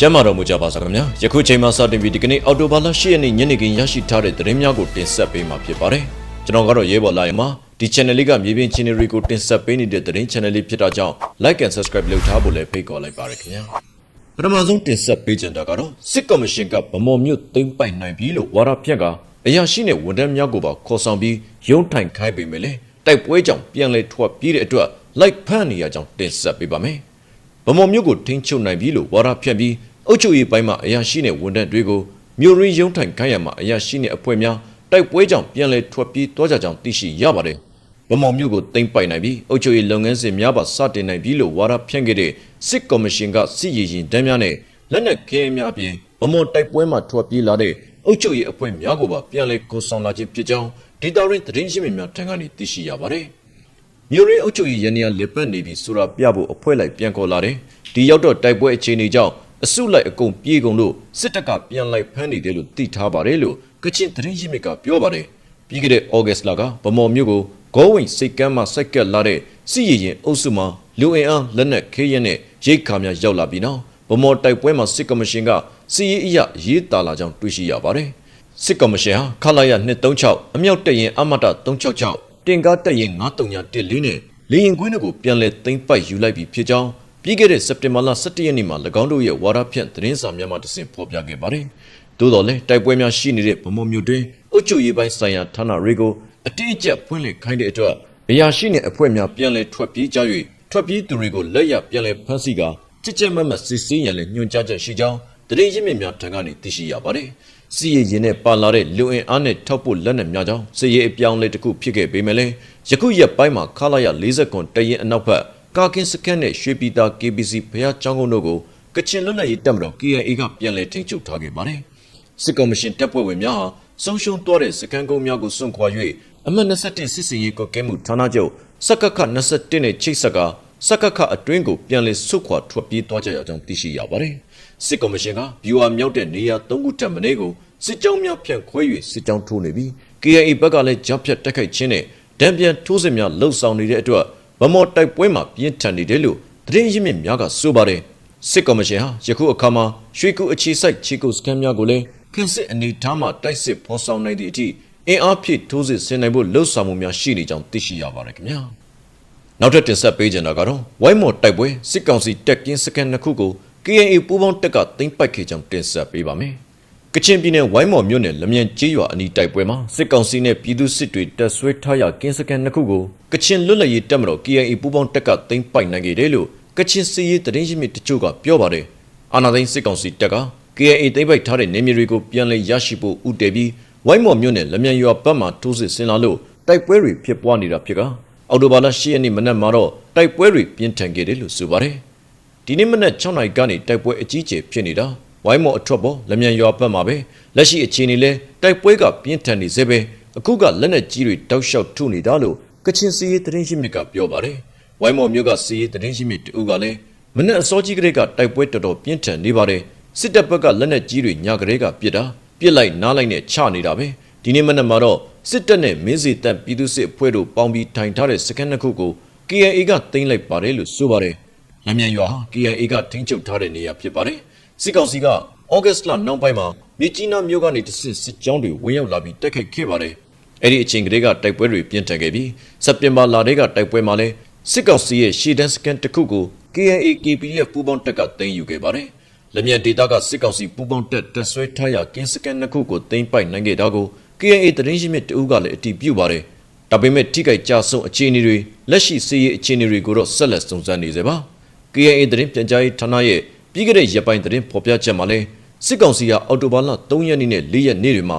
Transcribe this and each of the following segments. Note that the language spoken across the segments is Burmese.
ကျမ်းမာတော်မူကြပါစားခင်ဗျာယခုချိန်မှစတင်ပြီးဒီကနေ့အော်တိုဘာလ10ရက်နေ့ညနေခင်းရရှိထားတဲ့သတင်းများကိုတင်ဆက်ပေးမှာဖြစ်ပါတယ်ကျွန်တော်ကတော့ရဲဘော်လာရမှာဒီ channel လေးကမြေပြင် channel တွေကိုတင်ဆက်ပေးနေတဲ့သတင်း channel လေးဖြစ်တာကြောင့် like and subscribe လုပ်ထားဖို့လည်းဖိတ်ခေါ်လိုက်ပါရခင်ဗျာပထမဆုံးတင်ဆက်ပေးကြတာကတော့စစ်ကော်မရှင်ကဗမော်မြို့သိမ်းပိုက်နိုင်ပြီလို့ဝါရဖြန့်ကအရာရှိနဲ့ဝန်ထမ်းများကိုပါခေါ်ဆောင်ပြီးရုံးထိုင်ခိုင်းပေမဲ့လေတိုက်ပွဲကြောင့်ပြန်လဲထွက်ပြေးတဲ့အတွက် like ဖန်နေရကြောင်းတင်ဆက်ပေးပါမယ်ဗမော်မြို့ကိုထိန်းချုပ်နိုင်ပြီလို့ဝါရဖြန့်ပြီး အုပ်ချုပ်ရေးပိုင်းမှာအရာရှိနဲ့ဝန်ထမ်းတွေကိုမြို့ရင်းရုံးထိုင်ခိုင်းရမှာအရာရှိနဲ့အဖွဲ့များတိုက်ပွဲကြောင့်ပြန်လဲထွက်ပြေးသွားကြကြောင်းသိရှိရပါတယ်။ဗမော်မြို့ကိုတင်ပိုက်နိုင်ပြီးအုပ်ချုပ်ရေးလုပ်ငန်းစဉ်များပါစတင်နိုင်ပြီလို့ဝါရဖြန့်ခဲ့တဲ့စစ်ကော်မရှင်ကစစ်ရေးရင်တမ်းများနဲ့လက်နက်ခဲများအပြင်ဗမော်တိုက်ပွဲမှာထွက်ပြေးလာတဲ့အုပ်ချုပ်ရေးအဖွဲ့များကိုပါပြန်လဲကိုဆောင်လာခြင်းဖြစ်ကြောင်းဒေတာရင်းသတင်းရှင်းများထံကနေသိရှိရပါတယ်။မြို့ရင်းအုပ်ချုပ်ရေးရန်နေရလက်ပတ်နေပြီဆိုတာပြဖို့အဖွဲ့လိုက်ပြန်ခေါ်လာတယ်။ဒီရောက်တော့တိုက်ပွဲအခြေအနေကြောင့် အစုလိုက်အကုန်ပြေးကုန်လို့စစ်တပ်ကပြန်လိုက်ဖမ်းနေတယ်လို့သိထားပါတယ်လို့ကချင်သတင်းရင်းမြစ်ကပြောပါတယ်။ပြီးခဲ့တဲ့ဩဂတ်လကဗမော်မြို့ကိုဂေါ်ဝင်စိတ်ကမ်းမှစိုက်ကက်လာတဲ့စစ်ရေးရင်အုပ်စုမှာလူအင်အားလက်နက်ခေးရဲနဲ့ရိတ်ခါများရောက်လာပြီးနောက်ဗမော်တိုက်ပွဲမှာစစ်ကမရှင်ကစစ်ရေးအရရေးတာလာကြောင်းတွေ့ရှိရပါတယ်။စစ်ကော်မရှင်ဟာခလာရ236အမြောက်တက်ရင်အမတ366တင်ကားတက်ရင်9314လေးနဲ့လေရင်ကွင်းတွေကိုပြန်လဲသိမ့်ပိုက်ယူလိုက်ပြီးဖြစ်ကြောင်း ပြီးခဲ့တဲ့စက်တင်ဘာလ17ရက်နေ့မှာ၎င်းတို့ရဲ့ဝါဒဖြန့်သတင်းစာများမှတဆင့်ဖော်ပြခဲ့ပါတယ်။သို့တော်လည်းတိုက်ပွဲများရှိနေတဲ့ဗမော်မြို့တွင်အုပ်ချုပ်ရေးပိုင်းဆိုင်ရာဌာနတွေကိုအတိအကျဖွင့်လှစ်ခိုင်းတဲ့အတွက်အရာရှိနဲ့အဖွဲ့များပြန်လဲထွက်ပြေးကြ၍ထွက်ပြေးသူတွေကိုလက်ရပြန်လဲဖမ်းဆီးကာကြစ်ကြက်မတ်မတ်စစ်ဆေးရန်လည်းညွှန်ကြားချက်ရှိကြောင်းတရေရင်းမြစ်များထံကနေသိရှိရပါတယ်။စီရင်ရင်နဲ့ပါလာတဲ့လူအင်အားနဲ့ထောက်ပို့လက်နက်များကြောင့်စစ်ရေးအပြောင်းလဲတစ်ခုဖြစ်ခဲ့ပေမဲ့လည်းယခုရက်ပိုင်းမှာခလာရ40ခွန်တရင်အနောက်ဘက် ကာကင်းစကန်နဲ့ရွှေပြည်သာ KBC ဖျားကျောင်းကုန်းတို့ကိုကချင်လွတ်လပ်ရေးတပ်မတော် KIA ကပြန်လည်ထိန်းချုပ်ထားခဲ့ပါတယ်။စစ်ကော်မရှင်တပ်ဖွဲ့ဝင်များဟာဆုံးရှုံးသွားတဲ့စကန်ကုန်းများကိုစွန့်ခွာ၍အမှတ်21စစ်စင်ရေးကွက်ကဲမှုဌာနချုပ်စကခ21နဲ့ချိတ်ဆက်ကစကခအတွင်းကိုပြန်လည်ဆုတ်ခွာထွက်ပြေးသွားကြရကြောင်းသိရှိရပါတယ်။စစ်ကော်မရှင်ကဗျူဟာမြောက်တဲ့နေရာ၃ခုထပ်မင်းကိုစစ်ကြောင်းများဖြန့်ခွဲ၍စစ်ကြောင်းထိုးနေပြီး KIA ဘက်ကလည်းကြောက်ဖြတ်တက်ခိုက်ခြင်းနဲ့ဒံပြန်ထိုးစစ်များလှုပ်ဆောင်နေတဲ့အတွက် ဗမော်တိုက်ပွဲမှာပြင်းထန်နေတယ်လို့သတင်းရင်းမြစ်များကဆိုပါတယ်။စစ်ကော်မရှင်ဟာယခုအခါမှာရွှေကူအခြေစိုက်ချီကူစကန်များကိုလည်းခင်းစစ်အနေထားမှာတိုက်စစ်ဖော်ဆောင်နိုင်သည့်အထိအင်အားဖြည့်ထိုးစစ်ဆင်နိုင်ဖို့လှုပ်ဆောင်မှုများရှိနေကြောင်းသိရှိရပါတယ်ခင်ဗျာ။နောက်ထပ်တင်ဆက်ပေးကြတာကတော့ဝိုင်းမော်တိုက်ပွဲစစ်ကောင်စီတက်ကင်းစကန်နှစ်ခုကို KNA ပူးပေါင်းတက်ကသိမ်းပိုက်ခဲ့ကြောင်းတင်ဆက်ပေးပါမယ်။ ကချင်ပြည်နယ်ဝိုင်းမော်မြို့နယ်လမြန်ကျေးရွာအနီးတိုက်ပွဲမှာစစ်ကောင်စီနဲ့ပြည်သူစစ်တွေတပ်ဆွဲထားရကင်းစကန်နှစ်ခုကိုကချင်လွတ်လပ်ရေးတပ်မတော် KNA ပူးပေါင်းတက်ကသိမ်းပိုက်နိုင်ခဲ့တယ်လို့ကချင်စစ်ရေးသတင်းရင်းမြစ်တချို့ကပြောပါတယ်။အာနာသိန်းစစ်ကောင်စီတပ်က KNA သိမ်းပိုက်ထားတဲ့နေမြေတွေကိုပြန်လည်ရရှိဖို့ဥတည်ပြီးဝိုင်းမော်မြို့နယ်လမြန်ရွာဘက်မှထိုးစစ်ဆင်လာလို့တိုက်ပွဲတွေဖြစ်ပွားနေတာဖြစ်ကအော်တိုဘာလ10ရက်နေ့မနက်မှာတော့တိုက်ပွဲတွေပြင်းထန်ခဲ့တယ်လို့ဆိုပါတယ်။ဒီနေ့မနက်6နာရီကနေတိုက်ပွဲအကြီးအကျယ်ဖြစ်နေတာ ဝိုင်းမော်အထွတ်ပေါ်လက်မြန်ရွာဘက်မှာပဲလက်ရှိအခြေအနေလဲတိုက်ပွဲကပြင်းထန်နေစေပဲအခုကလက်နက်ကြီးတွေတောက်လျှောက်ထုနေတာလို့ကချင်စီရေးသတင်းရှိမြစ်ကပြောပါတယ်။ဝိုင်းမော်မြို့ကစီရေးသတင်းရှိမြစ်တူကလည်းမနက်အစောကြီးကလေးကတိုက်ပွဲတော်တော်ပြင်းထန်နေပါတယ်။စစ်တပ်ဘက်ကလက်နက်ကြီးတွေညကလေးကပစ်တာပြစ်လိုက်နားလိုက်နဲ့ချနေတာပဲဒီနေ့မနက်မှာတော့စစ်တပ်နဲ့မင်းစီတပ်ပြည်သူစစ်အဖွဲ့တို့ပေါင်းပြီးထိုင်ထားတဲ့စကန်နှစ်ခုကို KIA ကသိမ်းလိုက်ပါတယ်လို့ဆိုပါတယ်။လမ်းမြန်ရွာဟာ KIA ကထိန်းချုပ်ထားတဲ့နေရာဖြစ်ပါတယ်။ စစ်ကောင်စီကဩဂတ်လနောက်ပိုင်းမှာမြကြီးနားမြို့ကနေတဆင့်စစ်ကြောင်းတွေဝင်ရောက်လာပြီးတိုက်ခိုက်ခဲ့ပါတယ်။အဲ့ဒီအချိန်ကလေးကတိုက်ပွဲတွေပြင်းထန်ခဲ့ပြီးစက်တင်ဘာလထဲကတိုက်ပွဲမှာလဲစစ်ကောင်စီရဲ့ရှေ့တန်းစကန်တစ်ခုကို KIA KPF ပူးပေါင်းတပ်ကသိမ်းယူခဲ့ပါတယ်။လက်မြန်ဒေတာကစစ်ကောင်စီပူးပေါင်းတပ်တပ်ဆွဲထားရာကင်းစကန်နှစ်ခုကိုသိမ်းပိုက်နိုင်ခဲ့တာကို KIA သတင်းရှိမြစ်တဦးကလည်းအတည်ပြုပါတယ်။ဒါပေမဲ့ထိခိုက်ကြဆုံးအခြေအနေတွေလက်ရှိစီးရေးအခြေအနေတွေကိုတော့ဆက်လက်စုံစမ်းနေစေပါ။ KIA သတင်းပြန်ကြားရေးဌာနရဲ့ ပြီးခဲ့တဲ့ရက်ပိုင်းသတင်းဖော်ပြချက်မှာလဲစစ်ကောင်စီကအော်တိုဘာလ3ရက်နေ့နဲ့4ရက်နေ့တွေမှာ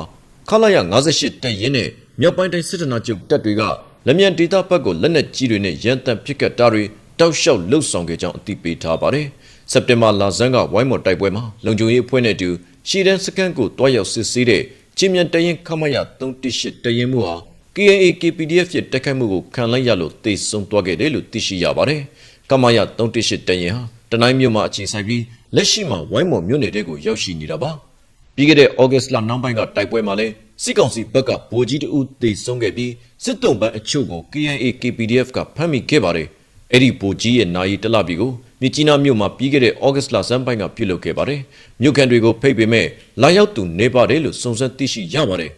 ခလာရ58တပ်ရင်းနဲ့မြောက်ပိုင်းတိုင်းစစ်တပ်ချုပ်တပ်တွေကလက်မြန်ဒေတာဘက်ကိုလက်နက်ကြီးတွေနဲ့ရန်တမ်းပစ်ကတ်တာတွေတောက်လျှောက်လှုပ်ဆောင်ခဲ့ကြောင်းအသိပေးထားပါတယ်။စက်တင်ဘာလဆန်းကဝိုင်းမော်တိုက်ပွဲမှာလုံခြုံရေးအဖွဲ့နဲ့အတူရှီဒန်စကန်ကိုတွားရောက်စစ်ဆေးတဲ့ချင်းမြန်တရင်ခမရ318တရင်မှုဟာ KAA KPDF ရဲ့တိုက်ခိုက်မှုကိုခံလိုက်ရလို့တေဆုံးသွားခဲ့တယ်လို့သိရှိရပါတယ်။ကမရ318တရင်ဟာ တနိုင်းမြို့မှာအခြေစိုက်ပြီးလက်ရှိမှာဝိုင်းမော်မြို့နယ်တဲကိုရောက်ရှိနေတာပါ။ပြီးခဲ့တဲ့ဩဂတ်လနောက်ပိုင်းကတိုက်ပွဲမှာလဲစစ်ကောင်စီဘက်ကဗိုလ်ကြီးတဦးတေဆုံးခဲ့ပြီးစစ်တုံးပန်းအချို့ကို KIA KPDF ကဖမ်းမိခဲ့ပါတယ်။အဲ့ဒီဗိုလ်ကြီးရဲ့နာယီတလပြီကိုမြစ်ကြီးနားမြို့မှာပြီးခဲ့တဲ့ဩဂတ်စ်လဆန်းပိုင်းကပြုလုပ်ခဲ့ပါတယ်မြို့ခံတွေကိုဖိတ်ပေမဲ့လာရောက်သူနေပါတယ်လို့စုံစမ်းသိရှိရပါတယ်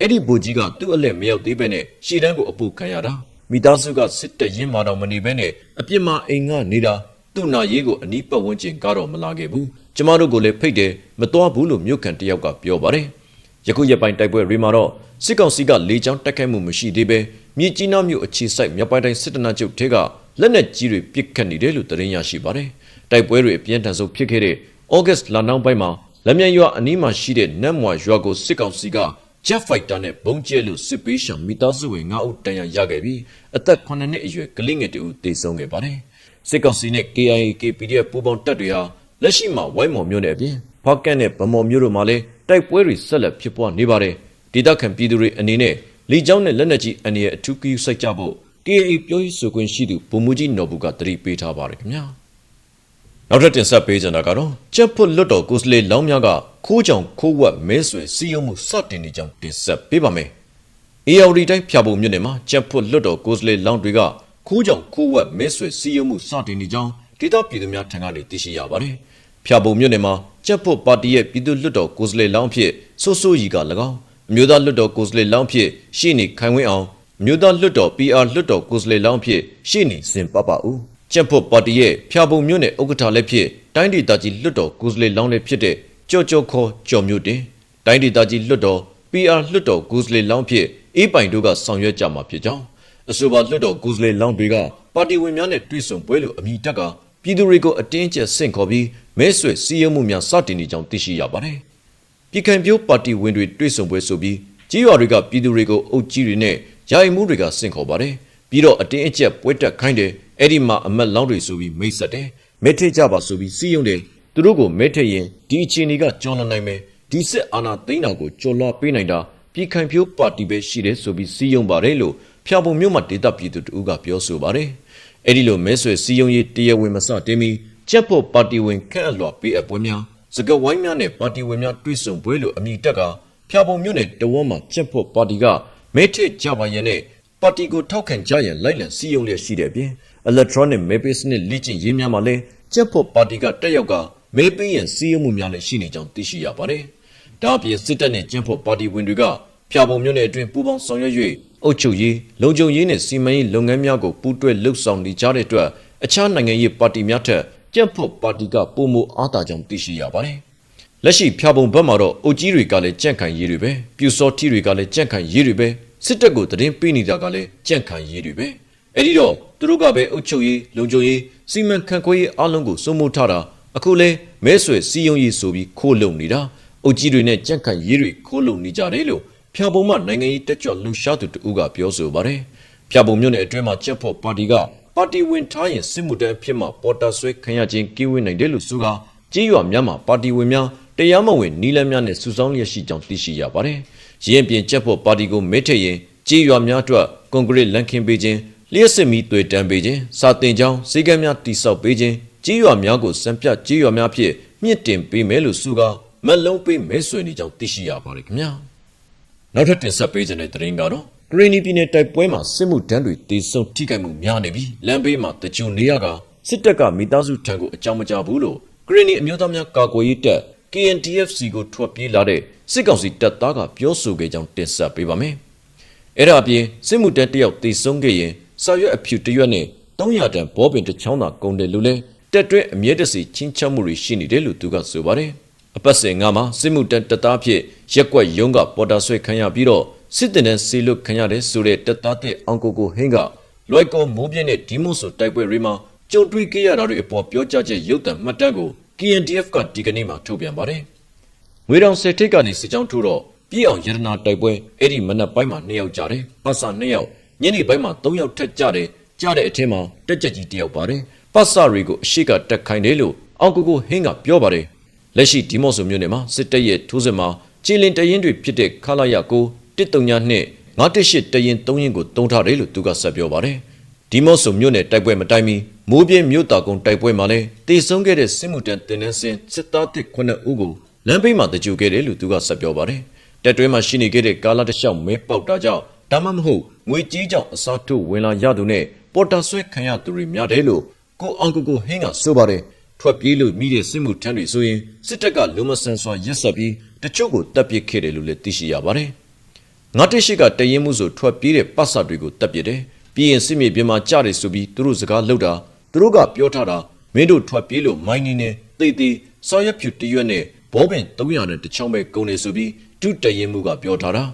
အဲ့ဒီဘူကြီးကသူ့အလက်မရောက်သေးပဲနဲ့ရှီတန်းကိုအပူခံရတာမိသားစုကစစ်တရင်မာတော်မနေဘဲနဲ့အပြစ်မှာအိမ်ကနေတာ သူ့နာရေးကိုအနီးပတ်ဝန်းကျင်ကတော့မလာခဲ့ဘူးကျမတို့ကိုလည်းဖိတ်တယ်မတော်ဘူးလို့မြို့ခံတယောက်ကပြောပါတယ်ယခုရက်ပိုင်းတိုက်ပွဲတွေမှာတော့စစ်ကောင်စီကလေကြောင်းတိုက်ခိုက်မှုမရှိသေးပဲမြေကြီးနားမြို့အခြေစိုက်မြောက်ပိုင်းတိုင်းစစ်တနချုပ်ထဲကလက်နက်ကြီးတွေပစ်ခတ်နေတယ်လို့သတင်းရရှိပါတယ်။တိုက်ပွဲတွေအပြင်းထန်ဆုံးဖြစ်ခဲ့တဲ့ဩဂတ်စ်လနောက်ပိုင်းမှာလက်မြန်ရွာအနီးမှာရှိတဲ့နတ်မွာရွာကိုစစ်ကောင်စီက Jet Fighter နဲ့ဘုံကျဲလို့စစ်ပေးရှောင်မိသားစုဝင်9ဦးတန်ရာရခဲ့ပြီးအသက်9နှစ်အရွယ်ကလေးငယ်တူတေဆုံးခဲ့ပါတယ်။ စစ်ကောင်စီနဲ့ KIA KPDF ပူးပေါင်းတပ်တွေဟာလက်ရှိမှာဝိုင်းမော်မြို့နယ်အပြင်ဖောက်ကန့်နဲ့ဗမော်မြို့တို့မှာလည်းတိုက်ပွဲတွေဆက်လက်ဖြစ်ပွားနေပါတယ်။ဒေသခံပြည်သူတွေအနေနဲ့လီကျောင်းနဲ့လက်နက်ကြီးအန္တရာယ်အထူးကြီးစိုက်ကြဖို့ KA ပြောရေးဆိုခွင့်ရှိသူဗိုလ်မှူးကြီးနော်ဘူးကတတိပေးထားပါတယ်ခင်ဗျာနောက်ထပ်တင်ဆက်ပေးကြတာကတော့ကြက်ဖွတ်လွတ်တော်ကိုစလေလောင်းများကခိုးကြောင်ခိုးဝက်မဲဆွယ်စီယုံမှုစတင်နေကြောင်းတင်ဆက်ပေးပါမယ်။ AOD တိုင်းဖြာပုံမြို့နယ်မှာကြက်ဖွတ်လွတ်တော်ကိုစလေလောင်းတွေက ခိုးကြောင်ခိုးဝက်မဲဆွယ်စီယုံမှုစတင်နေကြောင်းဒေသပြည်သူများထံကနေသိရှိရပါတယ်။ဖြာပုံမြို့နယ်မှာကြက်ဖွတ်ပါတီရဲ့ပြည်သူလွတ်တော်ကိုစလေလောင်းဖြစ်ဆိုးဆိုးရီက၎င်းအမျိုးသားလွတ်တော်ကိုစလေလောင်းဖြစ်ရှေ့နေခိုင်ဝင်းအောင်မြို့သားလွတ်တော် PR လွတ်တော်ကိုယ်စားလှယ်လောင်းဖြစ်ရှေ့နေစင်ပပဦးကျက်ဖို့ပါတီရဲ့ဖျာပုံမြို့နယ်ဥက္ကဋ္ဌလည်းဖြစ်တိုင်းဒေသကြီးလွတ်တော်ကိုယ်စားလှယ်လောင်းလည်းဖြစ်တဲ့ကြော်ကြော်ခေါ်ကျော်မြို့တင်တိုင်းဒေသကြီးလွတ်တော် PR လွတ်တော်ကိုယ်စားလှယ်လောင်းဖြစ်အေးပိုင်တို့ကဆောင်ရွက်ကြမှာဖြစ်ကြောင်း အဆိုပါလွတ်တော်ကိုယ်စားလှယ်လောင်းတွေကပါတီဝင်များနဲ့တွေ့ဆုံပွဲလို့အမိတက်ကပြည်သူတွေကိုအတင်းကျပ်ဆင့်ခေါ်ပြီးမဲဆွယ်စီးရုံမှုများစတင်နေကြောင်းသိရှိရပါတယ်ပြည်ခံပြိုးပါတီဝင်တွေတွေ့ဆုံပွဲဆိုပြီးကြီးရွာတွေကပြည်သူတွေကိုအုပ်ကြီးတွေနဲ့ယာယီမှုတွေကစင့်ခေါ်ပါတယ်ပြီးတော့အတင်းအကျပ်ပွဲတက်ခိုင်းတယ်အဲ့ဒီမှာအမက်လောင်းတွေဆိုပြီးမိတ်ဆက်တယ်မဲထိတ်ကြပါဆိုပြီးစီးယုံတယ်သူတို့ကိုမဲထိတ်ရင်ဒီအချင်းတွေကကြော်လွန်နိုင်မယ်ဒီစစ်အာဏာသိမ်းတာကိုကြော်လွှားပေးနိုင်တာပြည်ခိုင်ဖြိုးပါတီပဲရှိတယ်ဆိုပြီးစီးယုံပါတယ်လို့ ဖျာပုံမြို့မှာဒေတာပြည်သူတို့ကပြောဆိုပါတယ်အဲ့ဒီလိုမဲဆွယ်စီးယုံရေးတရားဝင်မစတင်မီကြက်ဖို့ပါတီဝင်ခန့်အလွှာပေးအပ်ပွဲများစကဝိုင်းများနဲ့ပါတီဝင်များတွေ့ဆုံပွဲလို့အမည်တက်ကဖျာပုံမြို့နယ်တဝန်းမှာကြက်ဖို့ပါတီကမဲထစ်ကြပါရင်နဲ့ပါတီကိုထောက်ခံကြရင်လိုက်လံစီယုံလျက်ရှိတဲ့အပြင် electronic မဲပေးစနစ်လေ့ကျင့်ရေးများမှာလည်းကြက်ဖို့ပါတီကတက်ရောက်ကမဲပေးရင်စီယုံမှုများလည်းရှိနေကြောင်းသိရှိရပါတယ်။ဒါအပြင်စစ်တပ်နဲ့ကျင်းဖို့ပါတီဝင်တွေကဖျာပုံမြို့နယ်အတွင်းပူးပေါင်းဆောင်ရွက်၍ အုပ်ချုပ်ရေးလုံခြုံရေးနဲ့စီမံရေးလုပ်ငန်းများကိုပူးတွဲလှုပ်ဆောင်နေကြတဲ့အတွက်အခြားနိုင်ငံရေးပါတီများထက်ကြက်ဖို့ပါတီကပုံမအားတာကြောင့်သိရှိရပါတယ်။လက်ရှိဖျာပုံဘက်မှာတော့အုတ်ကြီးတွေကလည်းကြန့်ခိုင်ရေးတွေပဲပြူစောထီတွေကလည်းကြန့်ခိုင်ရေးတွေပဲစစ်တပ်ကိုသတင်းပေးနေတာကလည်းကြန့်ခိုင်ရေးတွေပဲအဲ့ဒီတော့သူတို့ကပဲအုပ်ချုပ်ရေးလုံခြုံရေးစီမံခန့်ခွဲရေးအလုံးကိုစိုးမိုးထားတာအခုလဲမဲဆွယ်စီယုံရေးဆိုပြီးခိုးလုံနေတာအုတ်ကြီးတွေနဲ့ကြန့်ခိုင်ရေးတွေခိုးလုံနေကြတယ်လို့ ဖျာပုံမှနိုင်ငံရေးတက်ကြွလှူရှားသူတူကပြောဆိုပါတယ်ဖျာပုံမြို့နယ်အတွင်းမှာကြက်ဖို့ပါတီကပါတီဝင်ထားရင်စစ်မှုတန်းဖြစ်မှပေါ်တာဆွဲခံရခြင်းကင်းဝေးနိုင်တယ်လို့ဆိုကကြေးရွာများမှာပါတီဝင်များတရားမဝင်နီလန်းများနဲ့စုဆောင်းလျက်ရှိကြောင်းသိရှိရပါတယ်။ရင်းပြင်ချက်ဖို့ပါတီကိုမဲထည့်ရင်ကြေးရွာများအတွက်ကွန်ကရစ်လန်ခင်းပေးခြင်းလျှက်စစ်မီတွေ့တန်းပေးခြင်းစာတင်ကြောင်းစေကမ်းများတိစောက်ပေးခြင်းကြေးရွာများကိုစံပြကြေးရွာများဖြင့်မြင့်တင်ပေးမယ်လို့ဆိုကမလုံးပေးမဲဆွေနေကြောင်းသိရှိရပါတယ်ခင်ဗျာ။ နောက်ထပ်တင်ဆက်ပေးခြင်းတဲ့သတင်းကတော့ဂရင်းနီပြည်နယ်တိုက်ပွဲမှာစစ်မှုတန်းတွေတေဆုံထိခိုက်မှုများနေပြီးလမ်းဘေးမှာတကြုံနေရကစစ်တပ်ကမိသားစုထံကိုအကြောင်းမကြားဘူးလို့ဂရင်းနီအမျိုးသားများကာကွယ်ရေးတပ် KNDFC ကိုထွက်ပြေးလာတဲ့စစ်ကောင်စီတပ်သားကပြောဆိုခဲ့ကြောင်းတင်ဆက်ပေးပါမယ်။အဲ့ဒါအပြင်စစ်မှုတန်းတယောက်တေဆုံးခဲ့ရင်စာရွက်အဖြူတရွက်နဲ့300တန်ဘောပင်တစ်ချောင်းသာကုန်တယ်လို့လဲတက်တွဲအမြဲတစေချင်းချောက်မှုတွေရှိနေတယ်လို့သူကဆိုပါတယ်။ အပတ်စဉ်ငါမှာစစ်မှုတန်းတပ်သားဖြစ်ရက်ွက်ရုံးကပေါ်တာဆွဲခံရပြီးတော့စစ်တင်တဲ့စီလွတ်ခံရတဲ့ဆိုတဲ့တပ်သားတဲ့အောင်ကိုကိုဟင်းကလွိုက်ကောမိုးပြင်းတဲ့ဒီမွန်ဆိုတိုက်ပွဲတွေမှာကြုံတွေ့ခဲ့ရတာတွေအပေါ်ပြောကြားချက်ရုပ်သံမှတ်တမ်းကို KNDF ကဒီကနေ့မှထုတ်ပြန်ပါတယ်။ငွေတောင်စစ်ထိတ်ကနေစစ်ကြောင်းထိုးတော့ပြည်အောင်ရတနာတိုက်ပွဲအဲ့ဒီမနက်ပိုင်းမှာ2ယောက်ကြတယ်။ပတ်စာ2ယောက်ညနေပိုင်းမှာ3ယောက်ထက်ကြတယ်။ကြတဲ့အထက်မှာတက်ကြကြီး1ယောက်ပါတယ်။ပတ်စာတွေကိုအရှိကတက်ခိုင်းတယ်လို့အောင်ကိုကိုဟင်းကပြောပါတယ်။ လက်ရှိဒီမော့ဆိုမြို့နယ်မှာစစ်တပ်ရဲ့ထိုးစစ်မှာကြည်လင်တရင်တွေဖြစ်တဲ့ခလာရကို139နဲ့918တရင်3ရင်ကိုတုံးထားတယ်လို့သူကဆက်ပြောပါတယ်။ဒီမော့ဆိုမြို့နယ်တိုက်ပွဲမတိုင်မီမိုးပြင်းမြို့တာကုန်းတိုက်ပွဲမှာလည်းတေဆုံးခဲ့တဲ့စစ်မှုတန်းတင်နန်းစင်စစ်သားတစ်ခုနှစ်ဦးကိုလမ်းဘေးမှာတကြိုခဲ့တယ်လို့သူကဆက်ပြောပါတယ်။တက်တွဲမှာရှိနေခဲ့တဲ့ကာလာတစ်လျှောက်မဲပေါက်တာကြောင့်ဒါမှမဟုတ်ငွေကြီးကြောင့်အစားထိုးဝင်လာရသူနဲ့ပေါ်တာဆွဲခံရသူတွေများတယ်လို့ကိုအောင်ကိုကိုဟင်းကဆိုပါတယ် ထွက်ပြေးလို့မိတဲ့စစ်မှုထမ်းတွေဆိုရင်စစ်တပ်ကလူမဆန်စွာရက်ဆက်ပြီးတချို့ကိုတပ်ပစ်ခဲ့တယ်လို့လည်းသိရှိရပါတယ်ငါတရှိကတရင်မှုဆိုထွက်ပြေးတဲ့ပတ်စတွေကိုတပ်ပစ်တယ်ပြီးရင်စစ်မြေပြင်မှာကြားတယ်ဆိုပြီးသူတို့စကားလှုပ်တာသူတို့ကပြောထားတာမင်းတို့ထွက်ပြေးလို့မိုင်းနေနေသိသိစော်ရက်ဖြူတရွက်နဲ့ဘောပင်300နဲ့တချောင်းပဲကုန်နေဆိုပြီးဒုတရင်မှုကပြောထားတာ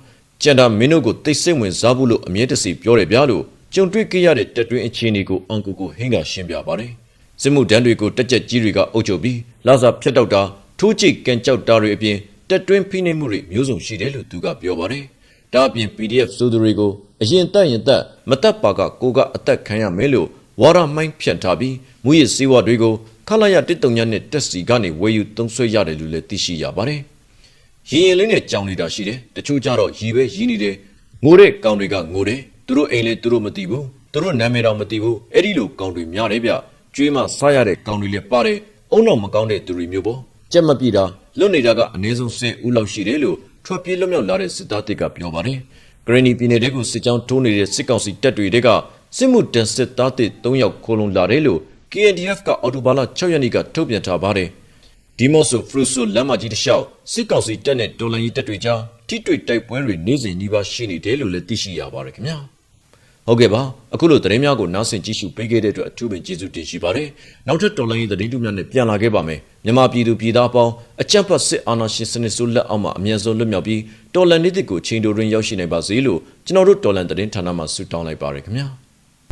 ကျန်တာမင်းတို့ကိုသိစိတ်ဝင်စားဖို့လို့အမြဲတစေပြောတယ်ဗျာလို့ကြုံတွေ့ခဲ့ရတဲ့တက်တွင်းအခြေအနေကိုအောင်ကိုကိုဟင်းကရှင်းပြပါတယ် စစ်မှုတန်းတွေကိုတက်ကြက်ကြီးတွေကအုပ်ချုပ်ပြီးလာစာဖြတ်တောက်တာထိုးချိတ်ကန်ကြောက်တာတွေအပြင်တက်တွင်းဖိနှိပ်မှုတွေမျိုးစုံရှိတယ်လို့သူကပြောပါတယ်ဒါအပြင် PDF ဆိုသူတွေကိုအရင်တက်ရင်တက်မတက်ပါကကိုကအသက်ခံရမယ်လို့ဝါရမိုင်းဖြတ်ထားပြီးမူရစ်စေဝါတွေကိုခလာရတစ်တုံညနဲ့တက်စီကနေဝယ်ယူသုံးဆွဲရတယ်လို့လည်းသိရှိရပါတယ်။ရင်ရင်လေးနဲ့ကြောင်နေတာရှိတယ်။တချို့ကြတော့ရီပဲရီနေတယ်။ငိုတဲ့ကောင်တွေကငိုတယ်။သူတို့အိမ်လေသူတို့မသိဘူး။သူတို့နာမည်တော်မသိဘူး။အဲ့ဒီလိုကောင်တွေများတယ်ဗျ။ ကျွေးမှစားရတဲ့ကောင်တွေလည်းပါတယ်။အုံတော့မကောင်းတဲ့သူတွေမျိုးပေါ့။ကြက်မပြေတာလွတ်နေတာကအနည်းဆုံး10ဦးလောက်ရှိတယ်လို့ထွက်ပြေးလွတ်မြောက်လာတဲ့စစ်သားတစ်ကပြောပါတယ်။ဂရနီပြည်နယ်တဲကိုစစ်ကြောင်းထိုးနေတဲ့စစ်ကောင်စီတပ်တွေကစစ်မှုတန်စစ်သားတစ်3ယောက်ခိုးလုံလာတယ်လို့ KNDF ကအော်တိုဘာလ6ရက်နေ့ကထုတ်ပြန်ထားပါတယ်။ဒီမော့ဆိုဖရုဆိုလမ်းမကြီးတစ်လျှောက်စစ်ကောင်စီတပ်နဲ့တော်လန်ကြီးတပ်တွေကြားထိတွေ့တိုက်ပွဲတွေနေ့စဉ်နှီးပါရှိနေတယ်လို့လည်းသိရှိရပါတယ်ခင်ဗျာ။ ဟုတ်ကဲ့ပါအခုလိုသတင်းများကိုနားဆင်ကြည့်ရှုပေးခဲ့တဲ့အတွက်အထူးပင်ကျေးဇူးတင်ရှိပါတယ်။နောက်ထပ်တော်လိုင်းရေးသတင်းတူများနဲ့ပြန်လာခဲ့ပါမယ်။မြန်မာပြည်သူပြည်သားအပေါင်းအကြံဖတ်စစ်အာဏာရှင်စနစ်ဆိုးလက်အောက်မှာအမြန်ဆုံးလွတ်မြောက်ပြီးတော်လန်နေ့တစ်ကိုချိန်တိုတွင်ရောက်ရှိနိုင်ပါစေလို့ကျွန်တော်တို့တော်လန်သတင်းဌာနမှဆုတောင်းလိုက်ပါရခင်ဗျာ။